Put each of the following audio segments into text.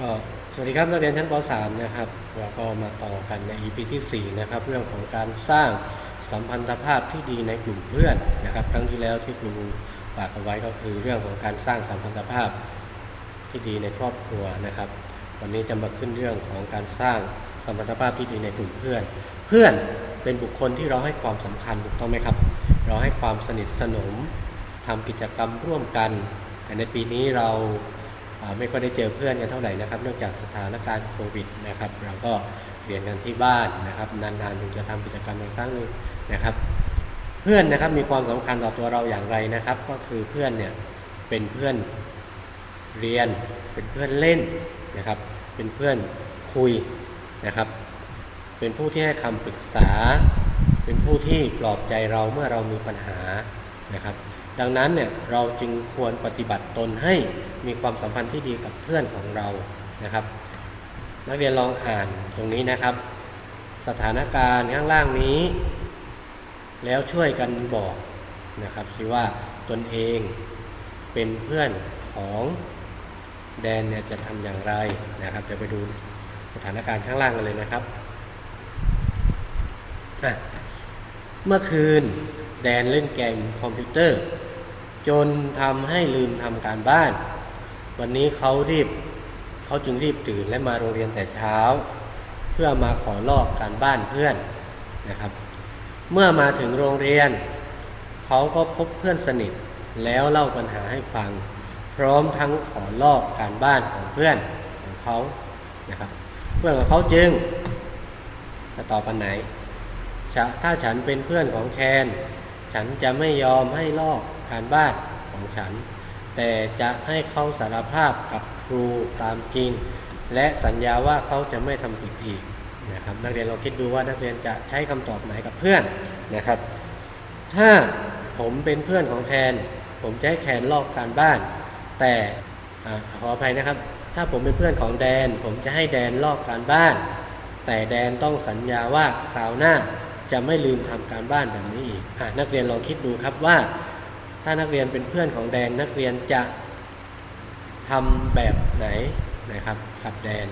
ก็สวัสดีครับนักเรียนชั้นป .3 นะครับเราก็มาต่อกันใน EP ที่4นะครับเรื่องของการสร้างสัมพันธภาพที่ดีในกลุ่มเพื่อนนะครับ ครั้งที่แล้วที่ครูฝากเอาไว้ก็คือเรื่องของการสร้างสัมพันธภาพที่ดีในครอบครัวนะครับ วันนี้จะมาขึ้นเรื่องของการสร้างสัมพันธภาพที่ดีในกลุ่มเพื่อน เพื่อนเป็นบุคคลที่เราให้ความสำคัญถูกต้องไหมครับ เราให้ความสนิทสนมทำกิจกรรมร่วมกัน แต่ในปีนี้เรา ไม่ค่อยได้เจอเพื่อนกันเท่าไหร่นะครับเนื่องจากสถานการณ์โควิดนะครับเราก็เรียนกันที่บ้านนะครับนานๆถึงจะทำกิจกรรมในครั้งหนึงนะครับ เพื่อนนะครับมีความสำคัญต่อตัวเราอย่างไรนะครับ ก็คือเพื่อนเนี่ยเป็นเพื่อนเรียน เป็นเพื่อนเล่นนะครับ เป็นเพื่อนคุยนะครับ เป็นผู้ที่ให้คำปรึกษา เป็นผู้ที่ปลอบใจเราเมื่อเรามีปัญหานะครับ ดังนั้นเนี่ยเราจึงควรปฏิบัติตนให้มีความสัมพันธ์ที่ดีกับเพื่อนของเรานะครับ นักเรียนลองอ่านตรงนี้นะครับ สถานการณ์ข้างล่างนี้ แล้วช่วยกันบอกนะครับสิว่าตนเองเป็นเพื่อนของแดนเนี่ยจะทำอย่างไรนะครับจะไปดูสถานการณ์ข้างล่างกันเลยนะครับเมื่อคืนแดนเล่นเกมคอมพิวเตอร์ จนทำให้ลืมทำการบ้าน วันนี้เขารีบเขาจึงรีบตื่นและมาโรงเรียนแต่เช้า เพื่อมาขอลอกการบ้านเพื่อนนะครับ เมื่อมาถึงโรงเรียน เขาก็พบเพื่อนสนิทแล้วเล่าปัญหาให้ฟัง พร้อมทั้งขอลอกการบ้านของเพื่อนของเขานะครับ เพื่อนของเขาจึงจะตอบปันไหน ถ้าฉันเป็นเพื่อนของแคน ฉันจะไม่ยอมให้ลอก การบ้านของฉัน แต่จะให้เขาสารภาพกับครูตามจริง และสัญญาว่าเขาจะไม่ทำผิดอีกนะครับนักเรียนลองคิดดูว่านักเรียนจะใช้คำตอบไหนกับเพื่อนนะครับ ถ้าผมเป็นเพื่อนของแคนผมจะให้แคนลอกการบ้าน แต่อขออภัยนะครับ ถ้าผมเป็นเพื่อนของแดน ผมจะให้แดนลอกการบ้าน แต่แดนต้องสัญญาว่าคราวหน้าจะไม่ลืมทำการบ้านแบบนี้อีกอนักเรียนลองคิดดูครับว่า ถ้านักเรียนเป็นเพื่อนของแดนนักเรียนจะทำแบบไหนนะครับกับแดน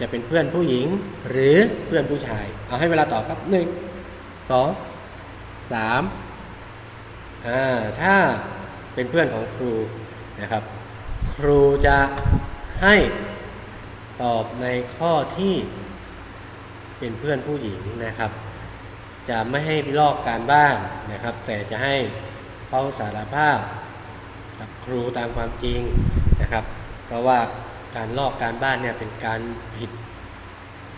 จะเป็นเพื่อนผู้หญิงหรือเพื่อนผู้ชาย เอาให้เวลาตอบครับหนึ่งสองสามอ่าถ้าเป็นเพื่อนของครูนะครับ ครูจะให้ตอบในข้อที่เป็นเพื่อนผู้หญิงนะครับ จะไม่ให้ลอกการบ้านนะครับ แต่จะให้ เขาสารภาพกับครูตามความจริงนะครับ เพราะว่าการลอกการบ้านเนี่ยเป็นการผิด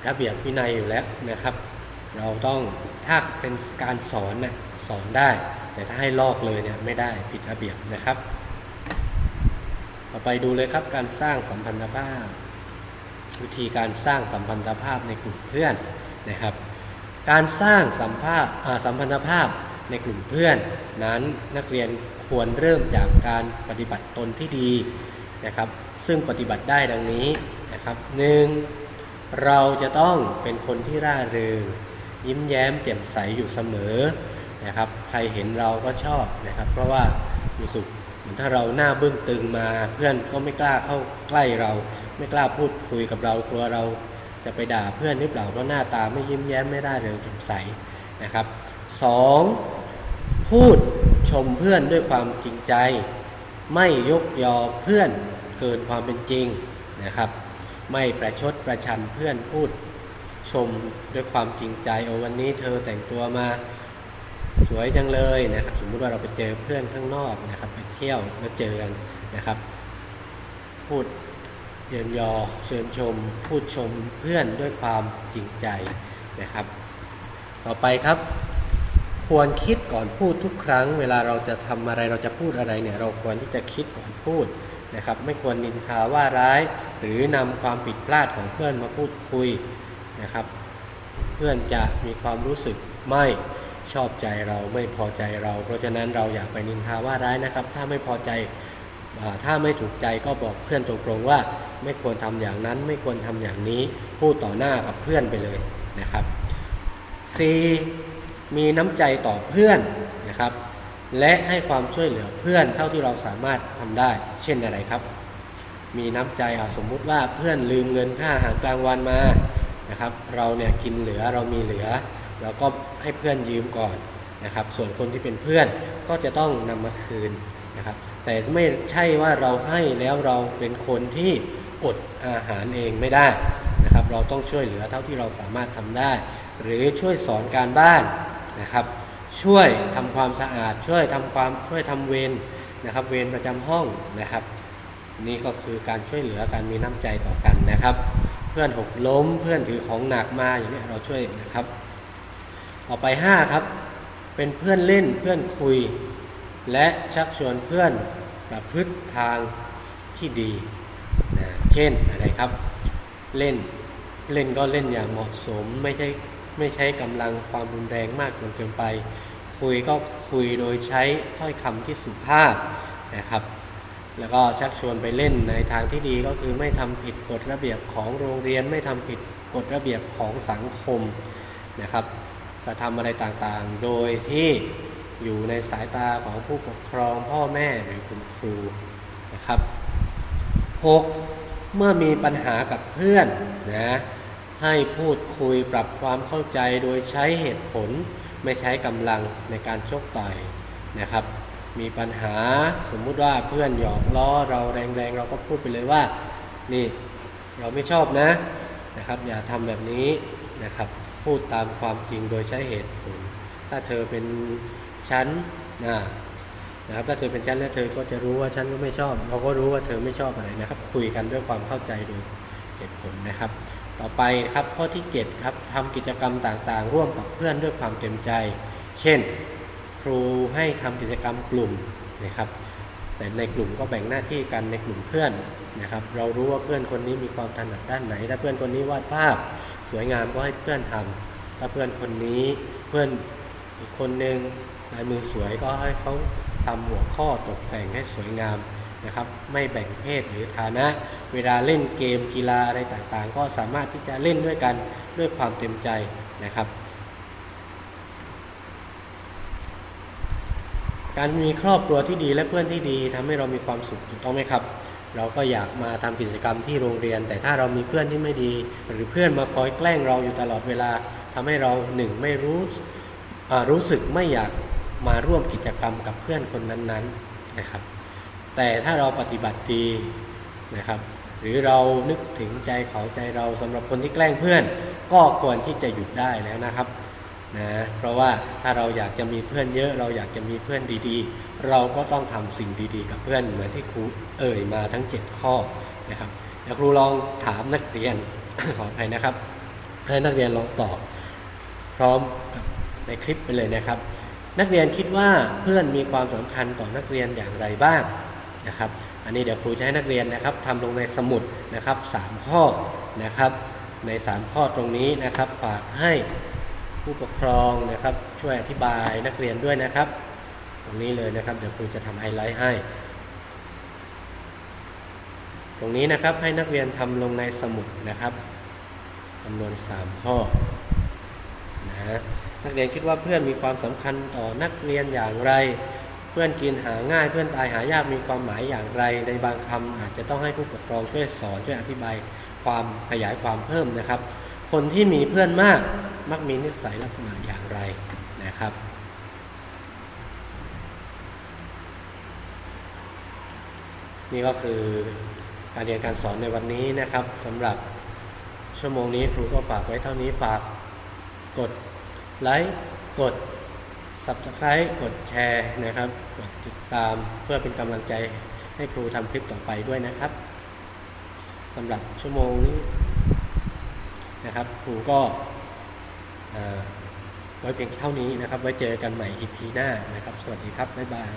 ระเบียบวินัยอยู่แล้วนะครับ เราต้องถ้าเป็นการสอนนี่ยสอนได้ แต่ถ้าให้ลอกเลยเนี่ยไม่ได้ผิดระเบียบนะครับ ต่อไปดูเลยครับการสร้างสัมพันธภาพ วิธีการสร้างสัมพันธภาพในกลุ่มเพื่อนนะครับ การสร้างสัมภาษอ่าสัมพันธภาพ ในกลุ่มเพื่อน นั้นนักเรียนควรเริ่มจากการปฏิบัติตนที่ดีนะครับ ซึ่งปฏิบัติได้ดังนี้นะครับหนึ่งเราจะต้องเป็นคนที่ร่าเริงยิ้มแย้มแจ่มใสอยู่เสมอนะครับใครเห็นเราก็ชอบนะครับ เพราะว่ามีสุขเหมือนถ้าเราหน้าบึ้งตึงมา เพื่อนก็ไม่กล้าเข้าใกล้เรา ไม่กล้าพูดคุยกับเรากลัวเราจะไปด่าเพื่อนหรือเปล่าเพราะหน้าตาไม่ยิ้มแย้มไม่ได้เริงแจ่มใสนะครับสอง พูดชมเพื่อนด้วยความจริงใจ ไม่ยกยอเพื่อนเกินความเป็นจริงนะครับ ไม่ประชดประชันเพื่อนพูดชมด้วยความจริงใจโอ้วันนี้เธอแต่งตัวมาสวยจังเลยนะครับ สมมุติว่าเราไปเจอเพื่อนข้างนอกนะครับไปเที่ยวแล้วเจอกันนะครับ พูดเยินยอเชิญชม พูดชมเพื่อนด้วยความจริงใจนะครับ ต่อไปครับ ควรคิดก่อนพูดทุกครั้ง เวลาเราจะทำอะไรเราจะพูดอะไรเนี่ยเราควรที่จะคิดก่อนพูดนะครับ ไม่ควรนินทาว่าร้าย หรือนำความผิดพลาดของเพื่อนมาพูดคุยนะครับ เพื่อนจะมีความรู้สึกไม่ชอบใจเราไม่พอใจเรา เพราะฉะนั้นเราอย่าไปนินทาว่าร้ายนะครับ ถ้าไม่พอใจอถ้าไม่ถูกใจก็บอกเพื่อนตรงๆว่า ไม่ควรทำอย่างนั้น ไม่ควรทำอย่างนี้พูดต่อหน้ากับเพื่อนไปเลยนะครับ C มีน้ำใจต่อเพื่อนนะครับ และให้ความช่วยเหลือเพื่อนเท่าที่เราสามารถทำได้ เช่นอะไรครับ มีน้ำใจอะสมมุติว่าเพื่อนลืมเงินค่าอาหารกลางวันมานะครับ เราเนี่ยกินเหลือเรามีเหลือ เราก็ให้เพื่อนยืมก่อนนะครับ ส่วนคนที่เป็นเพื่อนก็จะต้องนำมาคืนนะครับ แต่ไม่ใช่ว่าเราให้แล้วเราเป็นคนที่อดอาหารเองไม่ได้นะครับ เราต้องช่วยเหลือเท่าที่เราสามารถทำได้ หรือช่วยสอนการบ้าน นะครับ ช่วยทำความสะอาด ช่วยทำความช่วยทำเวรนะครับ เวรประจำห้องนะครับ นี่ก็คือการช่วยเหลือการมีน้ำใจต่อกันนะครับ เพื่อนหกล้มเพื่อนถือของหนักมาอย่างนี้เราช่วยนะครับต่อไป5ครับเป็นเพื่อนเล่นเพื่อนคุย และชักชวนเพื่อนประพฤติทางที่ดีนะเช่นอะไรครับ เล่นเล่นก็เล่นอย่างเหมาะสมไม่ใช่ ไม่ใช้กำลังความรุนแรงมากจนเกินไป คุยก็คุยโดยใช้ถ้อยคำที่สุภาพนะครับ แล้วก็ชักชวนไปเล่นในทางที่ดีก็คือไม่ทำผิดกฎระเบียบของโรงเรียน ไม่ทำผิดกฎระเบียบของสังคมนะครับกระทำอะไรต่างๆ โดยที่อยู่ในสายตาของผู้ปกครองพ่อแม่หรือคุณครูนะครับ 6. เมื่อมีปัญหากับเพื่อนนะ ให้พูดคุยปรับความเข้าใจโดยใช้เหตุผล ไม่ใช้กำลังในการชกต่อยนะครับ มีปัญหาสมมุติว่าเพื่อนหยอกล้อเราแรงๆ เราก็พูดไปเลยว่า นี่เราไม่ชอบนะนะครับ อย่าทำแบบนี้นะครับ พูดตามความจริงโดยใช้เหตุผล ถ้าเธอเป็นฉันนะนะครับถ้าเธอเป็นฉันแล้วเธอก็จะรู้ว่าฉันก็ไม่ชอบ เราก็รู้ว่าเธอไม่ชอบอะไรนะครับ คุยกันด้วยความเข้าใจโดยเหตุผลนะครับ ต่อไปครับข้อที่ 7 ครับทำกิจกรรมต่างๆ ร่วมกับเพื่อนด้วยความเต็มใจ เช่น ครูให้ทำกิจกรรมกลุ่มนะครับแต่ในกลุ่มก็แบ่งหน้าที่กันในกลุ่มเพื่อนนะครับ เรารู้ว่าเพื่อนคนนี้มีความถนัดด้านไหน ถ้าเพื่อนคนนี้วาดภาพ สวยงามก็ให้เพื่อนทำถ้าเพื่อนคนนี้เพื่อนอีกคนหนึ่งลายมือสวยก็ให้เขาทำหัวข้อตกแต่งให้สวยงาม นะครับไม่แบ่งเพศหรือฐานะ เวลาเล่นเกมกีฬาอะไรต่างๆ ก็สามารถที่จะเล่นด้วยกันด้วยความเต็มใจนะครับ การมีครอบครัวที่ดีและเพื่อนที่ดีทำให้เรามีความสุขถูกต้องไหมครับ เราก็อยากมาทำกิจกรรมที่โรงเรียน แต่ถ้าเรามีเพื่อนที่ไม่ดี หรือเพื่อนมาคอยแกล้งเราอยู่ตลอดเวลาทำให้เราหนึ่งไม่รู้รู้สึกไม่อยากมาร่วมกิจกรรมกับเพื่อนคนนั้นๆนะครับ แต่ถ้าเราปฏิบัติดีนะครับ หรือเรานึกถึงใจเขาใจเราสำหรับคนที่แกล้งเพื่อน ก็ควรที่จะหยุดได้แล้วนะครับนะเพราะว่าถ้าเราอยากจะมีเพื่อนเยอะ เราอยากจะมีเพื่อนดีๆ เราก็ต้องทำสิ่งดีๆ กับเพื่อนเหมือนที่ครูเอ่ยมาทั้ง 7 ข้อนะครับเดี๋ยวครูลองถามนักเรียนขออภัยนะครับ ให้นักเรียนลองตอบ พร้อมในคลิปไปเลยนะครับ นักเรียนคิดว่าเพื่อนมีความสำคัญต่อนักเรียนอย่างไรบ้าง นะครับ อันนี้เดี๋ยวครูจะให้นักเรียนนะครับทำลงในสมุดนะครับ 3 ข้อนะครับ ใน 3 ข้อตรงนี้นะครับฝากให้ผู้ปกครองนะครับ ช่วยอธิบายนักเรียนด้วยนะครับ ตรงนี้เลยนะครับ เดี๋ยวครูจะทำไฮไลท์ให้ ตรงนี้นะครับให้นักเรียนทำลงในสมุดนะครับจำนวน 3 ข้อนะนักเรียนคิดว่าเพื่อนมีความสำคัญต่อนักเรียนอย่างไร เพื่อนกินหาง่ายเพื่อนตายหายากมีความหมายอย่างไร ในบางคำอาจจะต้องให้ผู้ปกครองช่วยสอนช่วยอธิบายความขยายความเพิ่มนะครับ คนที่มีเพื่อนมากมักมีนิสัยลักษณะอย่างไรนะครับ นี่ก็คือการเรียนการสอนในวันนี้นะครับสำหรับชั่วโมงนี้ครูก็ฝากไว้เท่านี้ฝากกดไลค์กด Subscribe กดแชร์นะครับ กดติดตามเพื่อเป็นกำลังใจให้ครูทำคลิปต่อไปด้วยนะครับสำหรับชั่วโมงนี้นะครับ ครูก็ไว้เพียงเท่านี้นะครับ ไว้เจอกันใหม่ EP หน้านะครับ สวัสดีครับ บ๊ายบาย